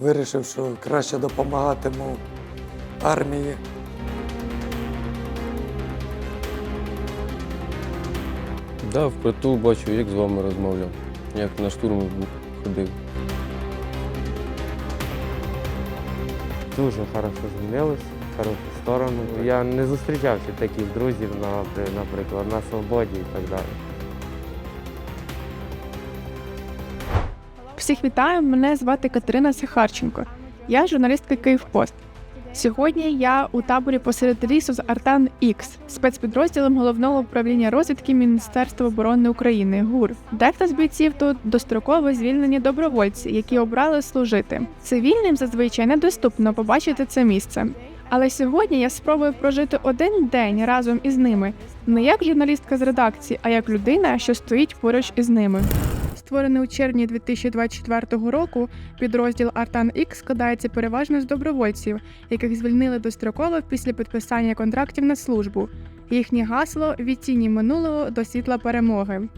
Вирішив, що краще допомагатиму армії. Да, впритул бачу, як з вами розмовляв, як на штурм був, ходив. Дуже хорошо змінилось, в хорошу сторону. Я не зустрічав ще таких друзів, напри- наприклад, на свободі і так далі. Всіх вітаю! Мене звати Катерина Сахарченко. Я журналістка Київпост. Сьогодні я у таборі посеред лісу з Артан Ікс, спецпідрозділом головного управління розвідки Міністерства оборони України ГУР. Дехто з бійців тут достроково звільнені добровольці, які обрали служити. Цивільним зазвичай недоступно побачити це місце. Але сьогодні я спробую прожити один день разом із ними, не як журналістка з редакції, а як людина, що стоїть поруч із ними. Створений у червні 2024 року, підрозділ Артан X складається переважно з добровольців, яких звільнили достроково після підписання контрактів на службу. Їхнє гасло від тіні минулого до світла перемоги.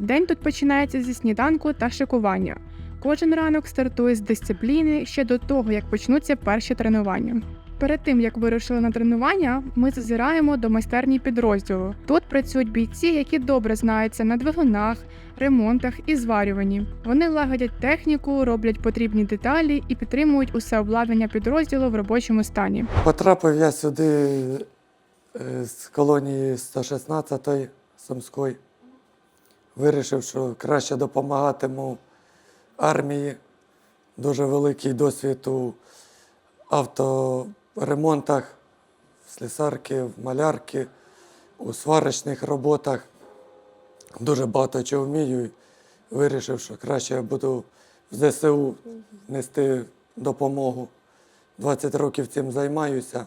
День тут починається зі сніданку та шикування. Кожен ранок стартує з дисципліни ще до того, як почнуться перші тренування. Перед тим як вирушили на тренування, ми зазираємо до майстерні підрозділу. Тут працюють бійці, які добре знаються на двигунах, ремонтах і зварюванні. Вони лагодять техніку, роблять потрібні деталі і підтримують усе обладнання підрозділу в робочому стані. Потрапив я сюди е, з колонії 116-ї Сумської. Вирішив, що краще допомагатиму армії. Дуже великий досвід у авторемонтах, в слісарки, в малярки, у сварочних роботах. Дуже багато чого вмію. Вирішив, що краще я буду в ЗСУ нести допомогу. 20 років цим займаюся.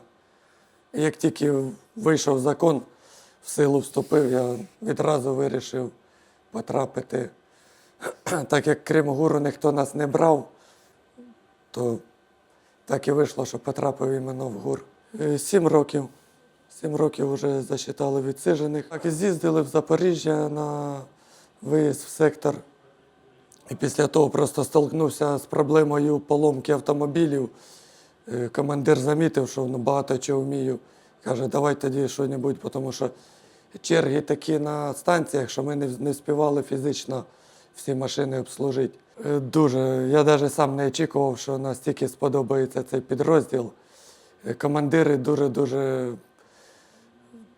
Як тільки вийшов закон, в силу вступив, я відразу вирішив потрапити. Так як крім гуру ніхто нас не брав, то так і вийшло, що потрапив іменно в ГУР. Е, Сім років. Сім років вже засчитали відсижених. Так і з'їздили в Запоріжжя на виїзд в сектор. І після того просто столкнувся з проблемою поломки автомобілів. Е, Командир замітив, що ну, багато чого вмію. Каже, давай тоді щось, тому що черги такі на станціях, що ми не, не встигали фізично всі машини обслужити. Е, Дуже. Я навіть сам не очікував, що настільки сподобається цей підрозділ. Е, Командири дуже-дуже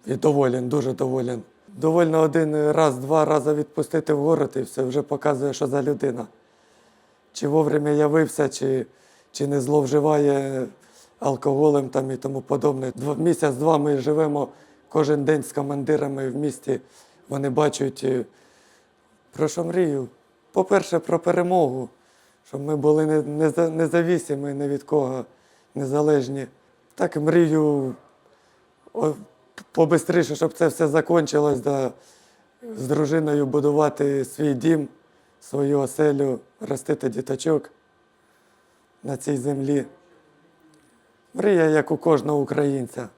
і доволен, дуже доволен. Довольно один раз, два рази відпустити в город і все вже показує, що за людина. Чи вовремя явився, чи, чи не зловживає алкоголем там і тому подобне. Два, місяць-два ми живемо кожен день з командирами в місті. Вони бачать, е, про що мрію. По-перше, про перемогу, щоб ми були не- неза- ні від кого, незалежні. Так мрію побистріше, щоб це все закінчилось, да, з дружиною будувати свій дім, свою оселю, ростити діточок на цій землі. Мрія, як у кожного українця.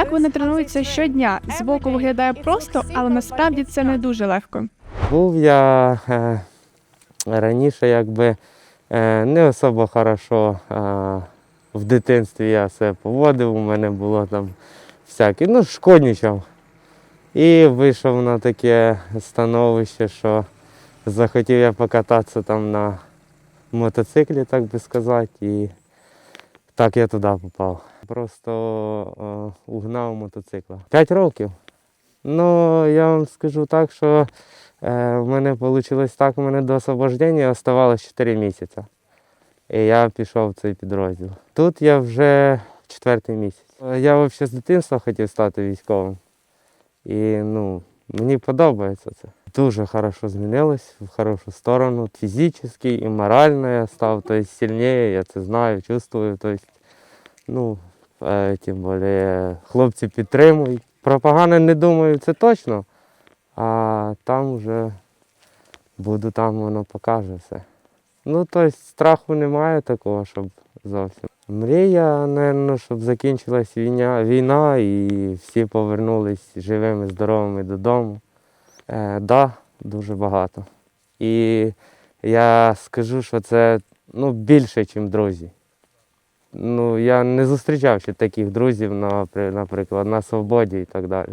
Так вони тренуються щодня. Збоку виглядає просто, але насправді це не дуже легко. Був я е, раніше якби е, не особо хорошо е, в дитинстві я себе поводив, у мене було там всяке, ну, шкодничав. І вийшов на таке становище, що захотів я покататися там на мотоциклі, так би сказати, і так я туди попав. Просто е, угнав мотоцикла. П'ять років. Ну, я вам скажу так, що е, в мене вийшло так, у мене до освобождення оставалось 4 місяці. І я пішов в цей підрозділ. Тут я вже четвертий місяць. Е, Я взагалі з дитинства хотів стати військовим. І ну, мені подобається це. Дуже хорошо змінилось в хорошу сторону. Фізично і морально я став тобто, сильніше, я це знаю, чувствую. Тобто, ну, тим більше хлопці підтримують. Про погане не думаю, це точно. А там вже буду, там воно покаже все. Ну, тобто страху немає такого, щоб зовсім. Мрія, напевно, щоб закінчилась війна, війна і всі повернулись живими, здоровими додому. Е, да, дуже багато. І я скажу, що це ну, більше, ніж друзі. Ну, я не зустрічав ще таких друзів, наприклад, на свободі і так далі.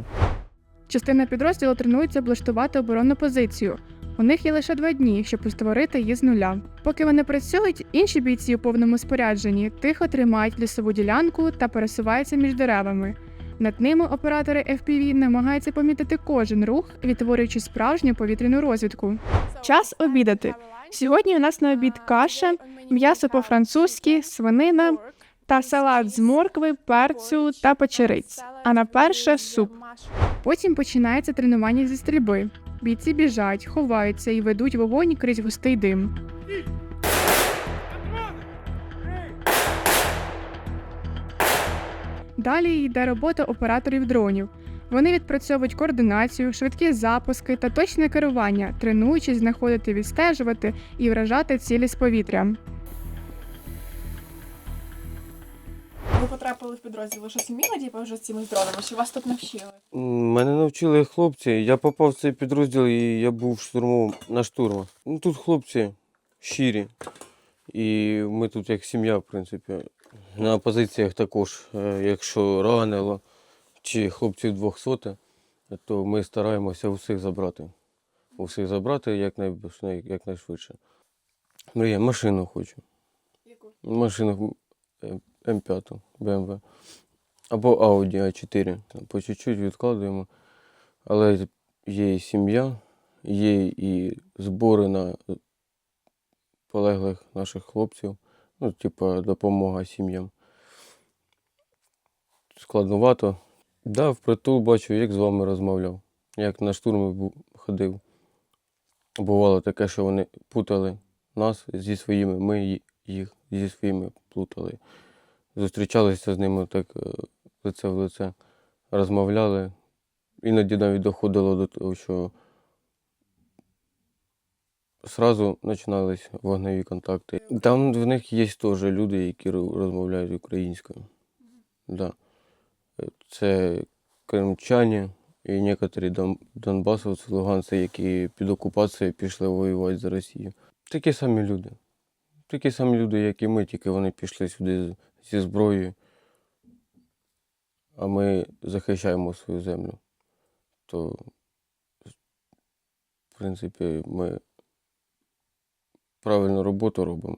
Частина підрозділу тренується облаштувати оборонну позицію. У них є лише два дні, щоб створити її з нуля. Поки вони працюють, інші бійці у повному спорядженні тихо тримають лісову ділянку та пересуваються між деревами. Над ними оператори FPV намагаються помітити кожен рух, відтворюючи справжню повітряну розвідку. Час обідати. Сьогодні у нас на обід каша, м'ясо по-французьки, свинина та салат з моркви, перцю та печериць. А на перше суп. Потім починається тренування зі стрільби. Бійці біжать, ховаються і ведуть вогонь крізь густий дим. Далі йде робота операторів дронів. Вони відпрацьовують координацію, швидкі запуски та точне керування, тренуючись знаходити, відстежувати і вражати цілі з повітря. Ви потрапили в підрозділ, щось вміли типу, вже з цими дронами, чи вас тут навчили? Мене навчили хлопці. Я попав в цей підрозділ і я був штурмовим на штурмах. Ну тут хлопці щирі. І ми тут як сім'я, в принципі. На позиціях також, е, якщо ранило чи хлопців 200, то ми стараємося усіх забрати. Усіх забрати якнай- якнайшвидше. Мрія, машину хочу. Яку? Машину е, М5, BMW. Або Audi A4. По чуть-чуть відкладуємо. Але є і сім'я, є і збори на полеглих наших хлопців. Ну, типа, допомога сім'ям. Складновато. Да, впритул бачу, як з вами розмовляв, як на штурми ходив. Бувало таке, що вони путали нас зі своїми, ми їх зі своїми плутали. Зустрічалися з ними так е, лице в лице, розмовляли. Іноді навіть доходило до того, що зразу починались вогневі контакти. Там в них є теж люди, які розмовляють українською. Да. Це кримчані і некоторі донбасовці, луганці, які під окупацією пішли воювати за Росію. Такі самі люди. Такі самі люди, як і ми, тільки вони пішли сюди зі зброєю, а ми захищаємо свою землю. То, в принципі, ми правильну роботу робимо.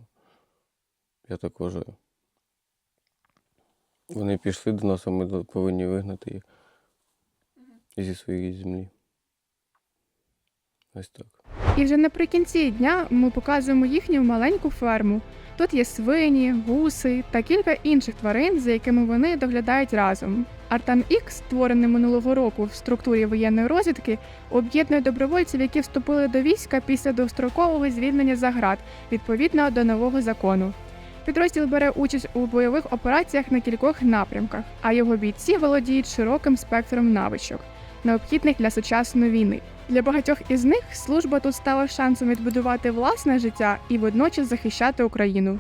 Я так вважаю. Вони пішли до нас, а ми повинні вигнати їх зі своєї землі. Ось так. І вже наприкінці дня ми показуємо їхню маленьку ферму. Тут є свині, гуси та кілька інших тварин, за якими вони доглядають разом. Артан Ікс, створений минулого року в структурі воєнної розвідки, об'єднує добровольців, які вступили до війська після дострокового звільнення за град відповідно до нового закону. Підрозділ бере участь у бойових операціях на кількох напрямках, а його бійці володіють широким спектром навичок, необхідних для сучасної війни. Для багатьох із них служба тут стала шансом відбудувати власне життя і водночас захищати Україну.